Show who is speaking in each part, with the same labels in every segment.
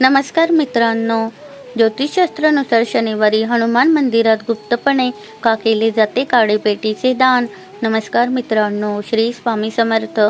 Speaker 1: नमस्कार मित्रांनो. ज्योतिषशास्त्रानुसार शनिवारी हनुमान मंदिरात गुप्तपणे का केले जाते काळेपेटीचे दान? नमस्कार मित्रांनो श्री स्वामी समर्थ.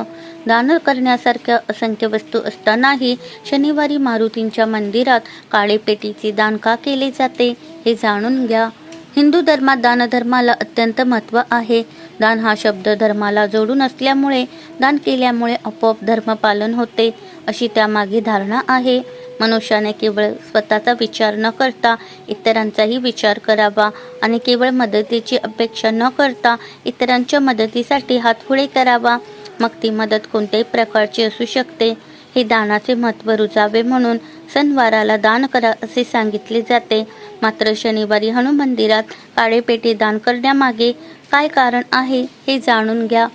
Speaker 1: दान करण्यासारख्या असंख्य वस्तू असतानाही शनिवारी मारुतींच्या मंदिरात काळेपेटीचे दान का केले जाते हे जाणून घ्या. हिंदू धर्मात दानधर्माला अत्यंत महत्त्व आहे. दान हा शब्द धर्माला जोडून असल्यामुळे दान केल्यामुळे आपोआप धर्मपालन होते अशी त्यामागे धारणा आहे. मनुष्याने केवळ स्वतःचा विचार न करता इतरांचाही विचार करावा आणि केवळ मदतीची अपेक्षा न करता इतरांच्या मदतीसाठी हात पुढे करावा. मग ती मदत कोणत्याही प्रकारची असू शकते. हे दानाचे महत्त्व रुजावे म्हणून सणवाराला दान करा असे सांगितले जाते. मात्र शनिवारी हनुमंदिरात मंदिरात काळेपेटी दान करण्यामागे काय कारण आहे हे जाणून घ्या.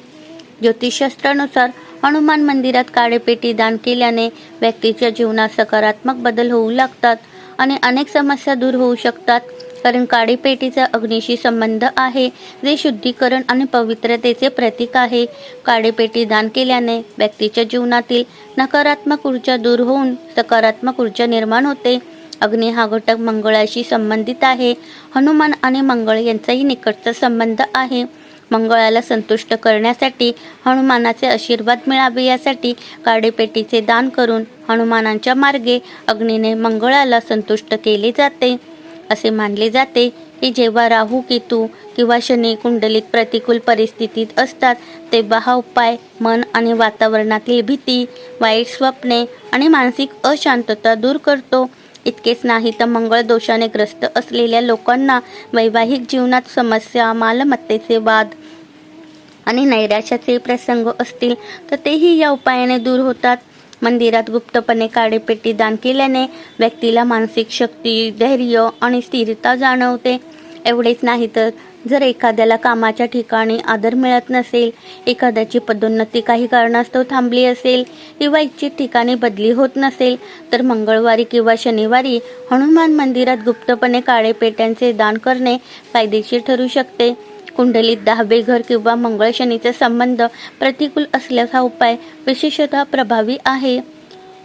Speaker 1: ज्योतिषशास्त्रानुसार हनुमान मंदिरात काळेपेटी दान केल्याने व्यक्तीच्या जीवनात सकारात्मक बदल होऊ लागतात आणि अनेक समस्या दूर होऊ शकतात. कारण काळेपेटीचा अग्नीशी संबंध आहे जे शुद्धीकरण आणि पवित्रतेचे प्रतीक आहे. काळेपेटी दान केल्याने व्यक्तीच्या जीवनातील नकारात्मक ऊर्जा दूर होऊन सकारात्मक ऊर्जा निर्माण होते. अग्नी हा घटक मंगळाशी संबंधित आहे. हनुमान आणि मंगळ यांचाही निकटचा संबंध आहे. मंगळाला संतुष्ट करण्यासाठी हनुमानाचे आशीर्वाद मिळावे यासाठी काडेपेटीचे दान करून हनुमानांच्या मार्गे अग्नीने मंगळाला संतुष्ट केले जाते. असे मानले जाते की जेव्हा राहू केतू किंवा शनी कुंडलीत प्रतिकूल परिस्थितीत असतात तेव्हा हा उपाय मन आणि वातावरणातील भीती वाईट स्वप्ने आणि मानसिक अशांतता दूर करतो. इतकेच नाही तर मंगळ दोषाने ग्रस्त असलेल्या लोकांना वैवाहिक जीवनात समस्या मालमत्तेचे वाद आणि नैराश्याचे प्रसंग असतील तर तेही या उपायाने दूर होतात. मंदिरात गुप्तपणे काळेपेटी दान केल्याने व्यक्तीला मानसिक शक्ती धैर्य आणि स्थिरता जाणवते. एवढेच नाही तर जर एखाद्याला कामाच्या ठिकाणी आदर मिळत नसेल एखाद्याची पदोन्नती काही कारणास्तव थांबली असेल किंवा इच्छित ठिकाणी बदली होत नसेल तर मंगळवारी किंवा शनिवारी हनुमान मंदिरात गुप्तपणे काळे पेट्यांचे दान करणे फायदेशीर ठरू शकते. कुंडलीत दहावे घर किंवा मंगळ शनीचा संबंध प्रतिकूल असल्यास हा उपाय विशेषतः प्रभावी आहे.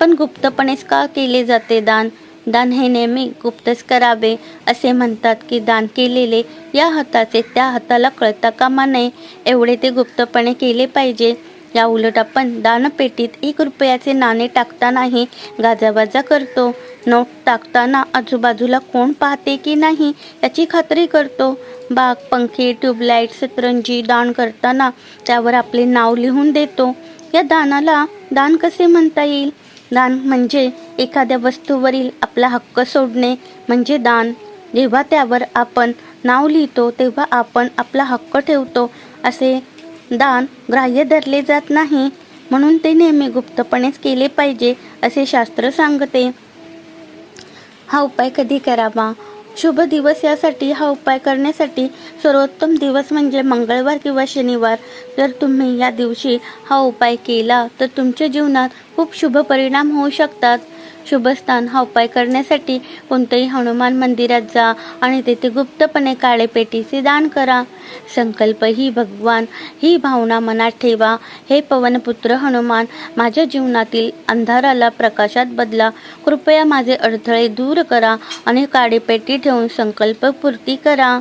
Speaker 1: पण गुप्तपणेच का केले जाते दान? दान हे नेहमी गुप्तच करावे असे म्हणतात की दान केलेले या हाताचे त्या हाताला कळता कामा नये एवढे ते गुप्तपणे केले पाहिजे. या उलट आपण दानपेटीत एक रुपयाचे नाणे टाकतानाही गाजाबाजा करतो. नोट टाकताना आजूबाजूला कोण पाहते की नाही याची खात्री करतो. बाग पंखे ट्यूबलाईट सतरंजी दान करताना त्यावर आपले नाव लिहून देतो. या दानाला दान कसे म्हणता येईल? दान म्हणजे एखाद्या वस्तूवरील आपला हक्क सोडणे म्हणजे दान. जेव्हा त्यावर आपण नाव लिहितो तेव्हा आपण आपला हक्क ठेवतो. असे दान ग्राह्य धरले जात नाही. म्हणून ते नेहमी गुप्तपणेच केले पाहिजे असे शास्त्र सांगते. हा उपाय कधी करावा? शुभ दिवस यासाठी हा उपाय करण्यासाठी सर्वोत्तम दिवस म्हणजे मंगळवार किंवा शनिवार. जर तुम्ही या दिवशी हा उपाय केला तर तुमच्या जीवनात खूप शुभ परिणाम होऊ शकतात. शुभस्थान हा उपाय करण्यासाठी कोणत्याही हनुमान मंदिरात जा आणि तेथे गुप्तपणे काळे पेटीचे दान करा. संकल्प ही भगवान ही भावना मनात ठेवा. हे पवनपुत्र हनुमान माझ्या जीवनातील अंधाराला प्रकाशात बदला. कृपया माझे अडथळे दूर करा आणि काळेपेटी ठेवून संकल्पपूर्ती करा.